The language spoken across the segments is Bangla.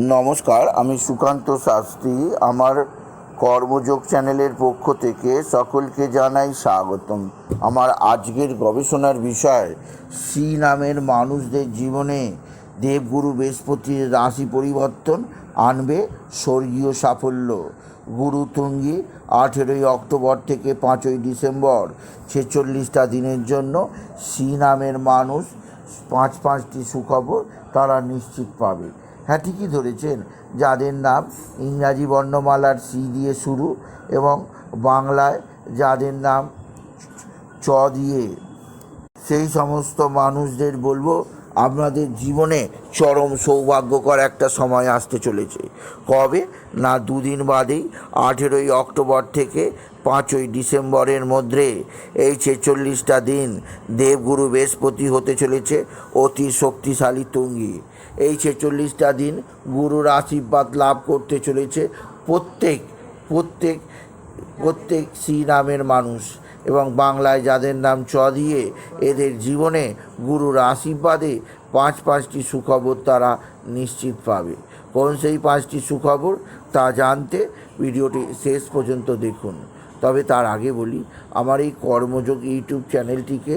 নমস্কার, আমি সুকান্ত শাস্ত্রী। আমার কর্মযোগ চ্যানেলের পক্ষ থেকে সকলকে জানাই স্বাগতম। আমার আজকের গবেষণার বিষয়, শ্রী নামের মানুষদের জীবনে দেবগুরু বৃহস্পতির রাশি পরিবর্তন আনবে স্বর্গীয় সাফল্য। গুরুতুঙ্গি আঠেরোই অক্টোবর থেকে পাঁচই ডিসেম্বর, ছেচল্লিশটা দিনের জন্য শ্রী নামের মানুষ পাঁচ পাঁচটি সুখবর তারা নিশ্চিত পাবে। হ্যাঁ ঠিকই ধরেছেন। যাদের নাম ইংরাজি বর্ণমালার সি দিয়ে শুরু এবং বাংলায় যাদের নাম চ দিয়ে। সেই সমস্ত মানুষদের বলব, আপনাদের জীবনে চরম সৌভাগ্যকর একটা সময় আসতে চলেছে। কবে? না, দুদিন বাদেই আঠেরোই অক্টোবর থেকে পাঁচই ডিসেম্বরের মধ্যে এই ছেচল্লিশটা দিন দেবগুরু বৃহস্পতি হতে চলেছে, অতি শক্তিশালী তুঙ্গি। এই ছেচল্লিশটা দিন গুরুর আশীর্বাদ লাভ করতে চলেছে প্রত্যেক প্রত্যেক প্রত্যেক শ্রীরামের মানুষ। এবং বাংলায় যাদের নাম চ দিয়ে এদের জীবনে গুরুর আশীর্বাদে পাঁচ পাঁচটি সুখবর তারা নিশ্চিত পাবে। কোন সেই পাঁচটি সুখবর তা জানতে ভিডিওটি শেষ পর্যন্ত দেখুন। তবে তার আগে বলি, আমার এই কর্মযোগ ইউটিউব চ্যানেলটিকে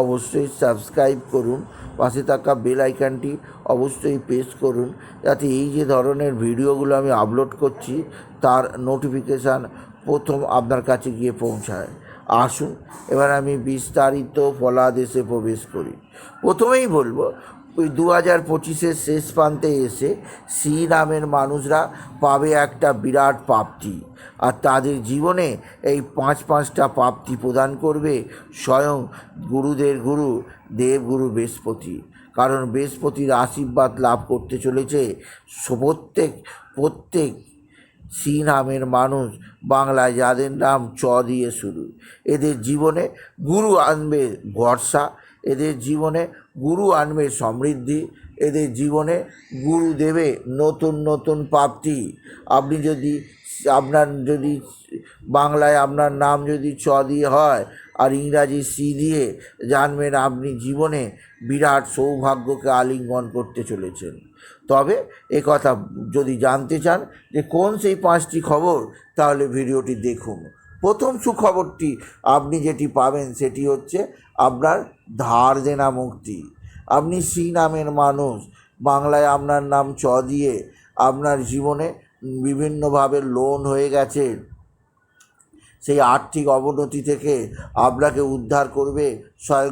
অবশ্যই সাবস্ক্রাইব করুন, পাশে থাকা বেল আইকনটি অবশ্যই প্রেস করুন, যাতে এই যে ধরনের ভিডিওগুলো আমি আপলোড করছি, তার নোটিফিকেশান প্রথম আপনার কাছে গিয়ে পৌঁছায়। আসুন, এবার আমি বিস্তারিত ফলাদেশে প্রবেশ করি। প্রথমেই বলব ওই দু হাজার পঁচিশের শেষ প্রান্তে এসে শ্রীরামের মানুষরা পাবে একটা বিরাট প্রাপ্তি আর তাদের জীবনে এই পাঁচ পাঁচটা প্রাপ্তি প্রদান করবে স্বয়ং গুরুদের গুরু, দেবগুরু বৃহস্পতি। কারণ বৃহস্পতির আশীর্বাদ লাভ করতে চলেছে স- প্রত্যেক প্রত্যেক শ্রী নামের মানুষ বাংলায় যাদের নাম চ দিয়ে শুরু। এদের জীবনে গুরু আনবে ভরসা। এদের জীবনে গুরু আনবে সমৃদ্ধি, এদের জীবনে গুরু দেবে নতুন নতুন প্রাপ্তি। আপনি যদি আপনার যদি বাংলায় আপনার নাম যদি চ দিয়ে হয় আর ইংরাজি সি দিয়ে জানবেন আপনি জীবনে বিরাট সৌভাগ্যকে আলিঙ্গন করতে চলেছেন। তবে কথা যদি জানতে চান যে কোন সেই পাঁচটি খবর, তাহলে ভিডিওটি দেখুন। প্রথম সুখবরটি আপনি যেটি পাবেন সেটি হচ্ছে আপনার ধার দেনা মুক্তি। আপনি সি নামের মানুষ। বাংলায় আপনার নাম চ দিয়ে আপনার জীবনে বিভিন্নভাবে লোন হয়ে গেছে। সেই আর্থিক অবনতি থেকে আপনাকে উদ্ধার করবে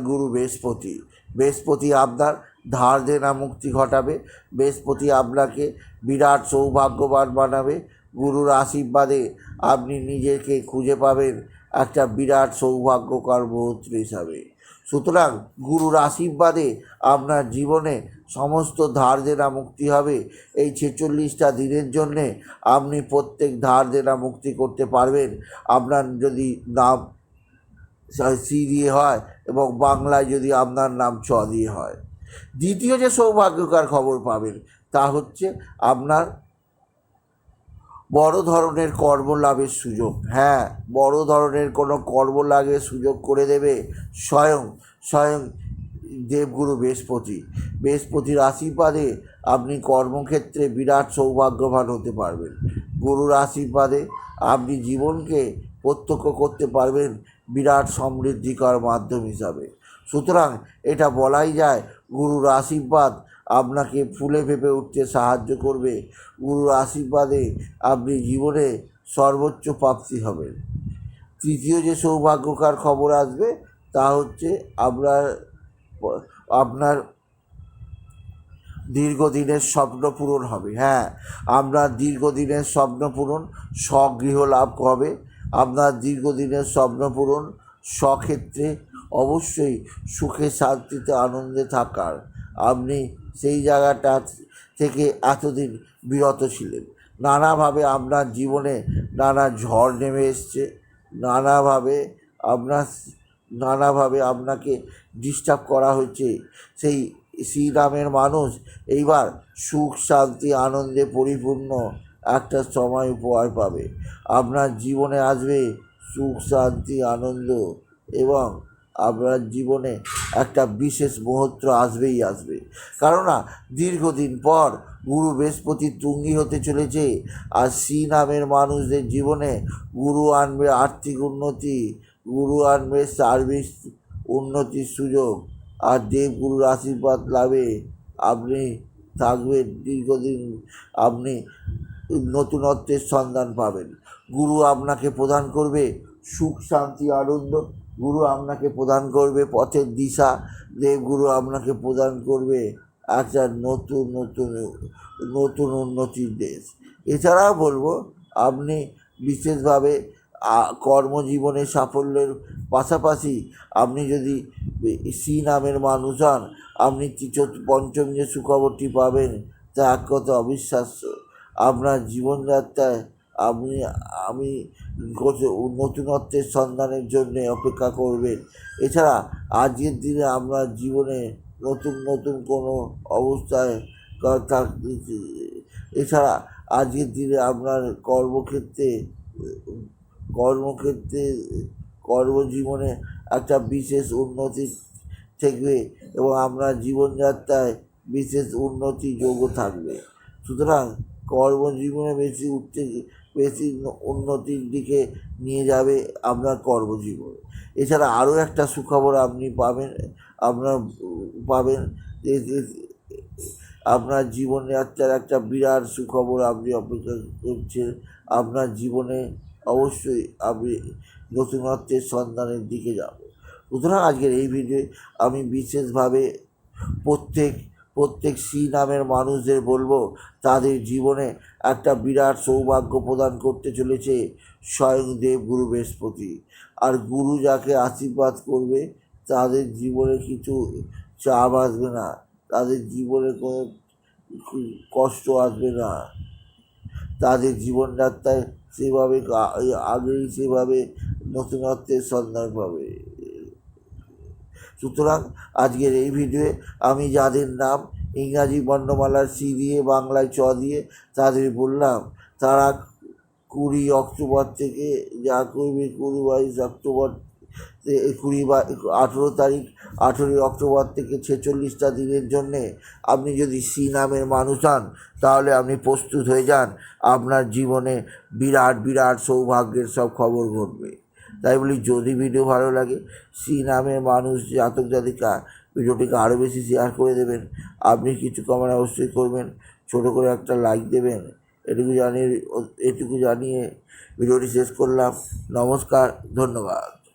গুরু বৃহস্পতি। বৃহস্পতি আপনার ধার দেনা মুক্তি ঘটাবে। বৃহস্পতি আপনাকে বিরাট সৌভাগ্যবান বানাবে। গুরুর আশীর্বাদে আপনি নিজেকে খুঁজে পাবেন। একটা বিরাট সৌভাগ্যকর মুহূর্ত হিসাবে। সুতরাং গুরুর আশীর্বাদে আপনার জীবনে সমস্ত ধার দেনা মুক্তি হবে। এই ছেচল্লিশটা দিনের জন্যে আপনি প্রত্যেক ধার দেনা মুক্তি করতে পারবেন। আপনার যদি নাম সি দিয়ে হয় এবং বাংলায় যদি আপনার নাম চ দিয়ে হয়। দ্বিতীয় যে সৌভাগ্যকার খবর পাবেন, তা হচ্ছে আপনার বড় ধরনের কর্ম লাভের সুযোগ। হ্যাঁ বড় ধরনের কোনো কর্মলাভের সুযোগ করে দেবে স্বয়ং স্বয়ং দেবগুরু বৃহস্পতি। বৃহস্পতির আশীর্বাদে আপনি কর্মক্ষেত্রে বিরাট সৌভাগ্যবান হতে পারবেন। গুরুর আশীর্বাদে আপনি জীবনকে প্রত্যক্ষ করতে পারবেন বিরাট সমৃদ্ধিকর মাধ্যম হিসাবে। সুতরাং এটা বলাই যায় গুরুর আশীর্বাদ আপনাকে ফুলে ফেপে উঠতে সাহায্য করবে। গুরুর আশীর্বাদে আপনি জীবনে সর্বোচ্চ প্রাপ্তি হবেন। তৃতীয় যে সৌভাগ্যকার খবর আসবে, তা হচ্ছে আপনার আপনার দীর্ঘদিনের স্বপ্ন পূরণ হবে। হ্যাঁ আপনার দীর্ঘদিনের স্বপ্ন পূরণ স্বগৃহ লাভ হবে। আপনার দীর্ঘদিনের স্বপ্ন পূরণ স্বক্ষেত্রে অবশ্যই সুখে শান্তিতে আনন্দে থাকার। আপনি সেই জায়গাটা থেকে এতদিন বিরত ছিলেন। নানাভাবে আপনার জীবনে নানা ঝড় নেমে এসছে। নানাভাবে আপনার নানাভাবে আপনাকে ডিস্টার্ব করা হচ্ছে সেই শ্রীরামের মানুষ এইবার সুখ, শান্তি, আনন্দে পরিপূর্ণ একটা সময় উপহার পাবে। আপনার জীবনে আসবে সুখ, শান্তি, আনন্দ এবং আপনার জীবনে একটা বিশেষ মুহূর্ত আসবেই আসবে। কেননা, দীর্ঘদিন পর গুরু বৃহস্পতি তুঙ্গি হতে চলেছে আর সি নামের মানুষদের জীবনে গুরু আনবে আর্থিক উন্নতি, গুরু আনবে সার্ভিস উন্নতির সুযোগ আর দেবগুরুর আশীর্বাদ লাভে আপনি থাকবেন, দীর্ঘদিন আপনি নতুনত্বের সন্ধান পাবেন। গুরু আপনাকে প্রদান করবে সুখ, শান্তি, আনন্দ গুরু আপনাকে প্রদান করবে, পথের দিশা দেবগুরু আপনাকে প্রদান করবে, একটা নতুন নতুন নতুন উন্নতির দেশ। এছাড়াও বলব, আপনি বিশেষভাবে কর্মজীবনে সাফল্যের পাশাপাশি আপনি যদি সি নামের মানুষ হন, আপনি পঞ্চম যে সুখবরটি পাবেন, তা এক কথা অবিশ্বাস্য। আপনার জীবনযাত্রায় আপনি, আমি নতুনত্বের সন্ধানের জন্যে অপেক্ষা করবেন। এছাড়া আজকের দিনে আপনার জীবনে নতুন নতুন কোনো অবস্থায় এছাড়া আজকের দিনে আপনার কর্মক্ষেত্রে কর্মক্ষেত্রে, কর্মজীবনে একটা বিশেষ উন্নতি থাকবে এবং আপনার জীবনযাত্রায় বিশেষ উন্নতি যোগও থাকবে। সুতরাং কর্মজীবনে বেশি উঠতে বেশি উন্নতির দিকে নিয়ে যাবে আপনার কর্মজীবন এছাড়া আরও একটা সুখবর আপনি পাবেন, আপনার পাবেন আপনার জীবনযাত্রার একটা বিরাট সুখবর আপনি অপেক্ষা করছেন। আপনার জীবনে অবশ্যই আপনি নতুনত্বের সন্ধানের দিকে যাব সুতরাং আজকের এই ভিডিও আমি বিশেষভাবে প্রত্যেক প্রত্যেক সি নামের মানুষদের বলব, তাদের জীবনে একটা বিরাট সৌভাগ্য প্রদান করতে চলেছে স্বয়ং দেব গুরু বৃহস্পতি। আর গুরু যাকে আশীর্বাদ করবে, তাদের জীবনে কিছু চাপ আসবে না, তাদের জীবনে কোনো কষ্ট আসবে না। তাদের জীবনযাত্রায় সেভাবে আগেই সেভাবে নতুনত্বের সন্ধান পাবে। সুতরাং আজকের এই ভিডিওয়ে আমি যাদের নাম ইংরাজি বর্ণমালার সি দিয়ে, বাংলায় চ দিয়ে তাদের বললাম, তারা কুড়ি অক্টোবর থেকে যা করবে কুড়ি বাইশ অক্টোবর কুড়ি বা আঠেরো তারিখ আঠেরোই অক্টোবর থেকে ছেচল্লিশটা দিনের জন্যে আপনি যদি সি নামের মানুষ হন, তাহলে আপনি প্রস্তুত হয়ে যান। আপনার জীবনে বিরাট বিরাট সৌভাগ্যের সব খবর ঘটবে। তাই বলি যদি ভিডিও ভালো লাগে সি নামের মানুষ, জাতক, জাতিকা, ভিডিওটিকে আরও বেশি শেয়ার করে দেবেন। আপনি কিছু কমেন্ট অবশ্যই করবেন, ছোটো করে একটা লাইক দেবেন। এটুকু জানিয়ে এটুকু জানিয়ে ভিডিওটি শেষ করলাম। নমস্কার, ধন্যবাদ।